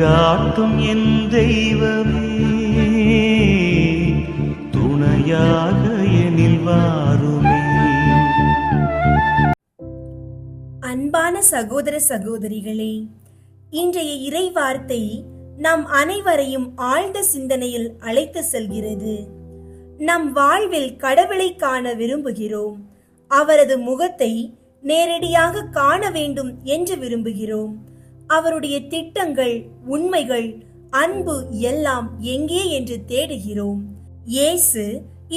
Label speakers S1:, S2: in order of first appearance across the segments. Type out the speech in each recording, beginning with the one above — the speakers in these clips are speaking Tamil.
S1: வழிகாட்டும் என் தெய்வமே. துணையாக எனில் வாருமே.
S2: அன்பான சகோதர சகோதரிகளே இன்றைய இறை வார்த்தை நம் அனைவரையும் ஆழ்ந்த சிந்தனையில் அழைத்து செல்கிறது. நம் வாழ்வில் கடவுளை காண விரும்புகிறோம். அவரது முகத்தை நேரடியாக காண வேண்டும் என்று விரும்புகிறோம். அவருடைய திட்டங்கள் உண்மைகள் அன்பு எல்லாம் எங்கே என்று தேடுகிறோம். இயேசு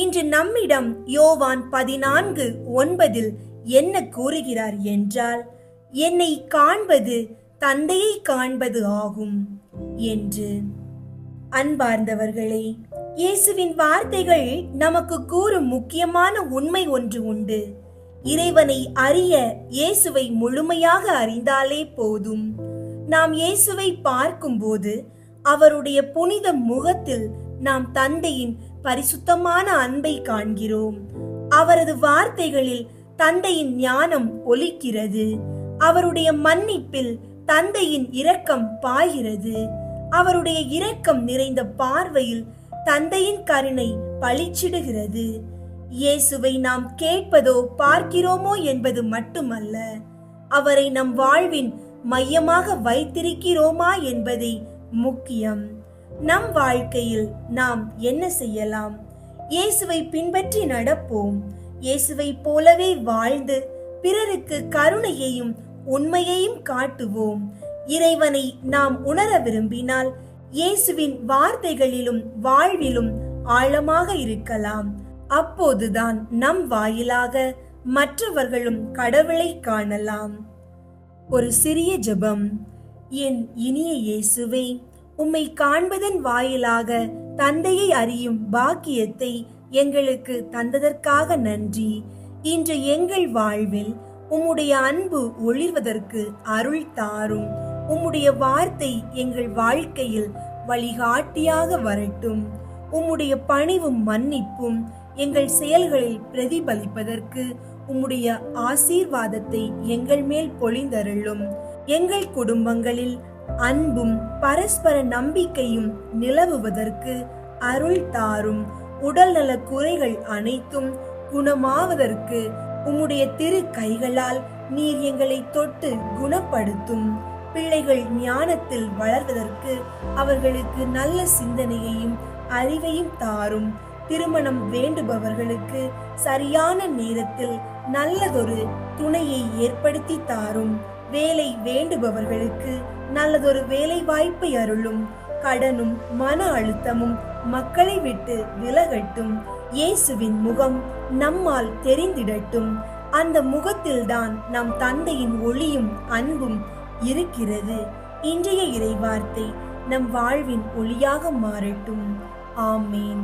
S2: இன்று நம்மிடம் யோவான் பதினான்கு ஒன்பதில் என்ன கூறுகிறார் என்றால் என்னை காண்பது தந்தையை காண்பது ஆகும் என்று. அன்பார்ந்தவர்களே இயேசுவின் வார்த்தைகள் நமக்கு கூறும் முக்கியமான உண்மை ஒன்று உண்டு. இறைவனை அறிய இயேசுவை முழுமையாக அறிந்தாலே போதும். நாம் இயேசுவை பார்க்கும்போது அவருடைய புனித முகத்தில் நாம் தந்தையின் பரிசுத்தமான அன்பை காண்கிறோம். அவரது வார்த்தைகளில் தந்தையின் ஞானம் ஒலிக்கிறது. அவருடைய மன்னிப்பில் தந்தையின் இரக்கம் பாய்கிறது. அவருடைய இரக்கம் நிறைந்த பார்வையில் தந்தையின் கருணை பளிச்சிடுகிறது இயேசுவை நாம் கேட்பதோ பார்க்கிறோமோ என்பது மட்டுமல்ல அவரை நம் வாழ்வின் மையமாக வைத்திருக்கிறோமா என்பதே முக்கியம். நம் வாழ்க்கையில் நாம் என்ன செய்யலாம்? இயேசுவை பின்பற்றி நடப்போம். இயேசுவை போலவே வாழ்ந்து பிறருக்கு கருணையையும் உண்மையையும் காட்டுவோம். இறைவனை நாம் உணர விரும்பினால் இயேசுவின் வார்த்தைகளிலும் வாழ்விலும் ஆழமாக இருக்கலாம். அப்போதுதான் நம் வாயிலாக மற்றவர்களும் கடவுளை காணலாம். ஒரு சிறிய ஜெபம். என் இனிய இயேசுவே உம்மை காண்பதன் வாயிலாக தந்தையை அறியும் பாக்கியத்தை எங்களுக்கு தந்ததற்காக நன்றி. இன்று எங்கள் வாழ்வில் உம்முடைய அன்பு ஒளிர்வதற்கு அருள் தாரும். உம்முடைய வார்த்தை எங்கள் வாழ்க்கையில் வழிகாட்டியாக வரட்டும். உம்முடைய பணிவும் மன்னிப்பும் எங்கள் செயல்களில் பிரதிபலிப்பதற்கு உம்முடைய ஆசீர்வாதத்தை எங்கள் மேல் பொழிந்தருளும். எங்கள் குடும்பங்களில் அன்பும் பரஸ்பர நம்பிக்கையும் நிலவுவதற்கு அருள் தாரும். உடல்நல குறைகள் அனைத்தும் குணமாவதற்கு உம்முடைய திரு கைகளால் நீர் எங்களை தொட்டு குணப்படுத்தும். பிள்ளைகள் ஞானத்தில் வளர்வதற்கு அவர்களுக்கு நல்ல சிந்தனையையும் அறிவையும் தாரும். திருமணம் வேண்டுபவர்களுக்கு சரியான நேரத்தில் நல்லதொரு துணையை ஏற்படுத்தி தாரும். வேலை வேண்டுபவர்களுக்கு நல்லதொரு வேலை வாய்ப்பை அருளும். கடனும் மன அழுத்தமும் மக்களை விட்டு விலகட்டும். இயேசுவின் முகம் நம்மால் தெரிந்திடட்டும். அந்த முகத்தில்தான் நம் தந்தையின் ஒளியும் அன்பும் இருக்கிறது. இன்றைய இறைவார்த்தை நம் வாழ்வின் ஒளியாக மாறட்டும். ஆமேன்.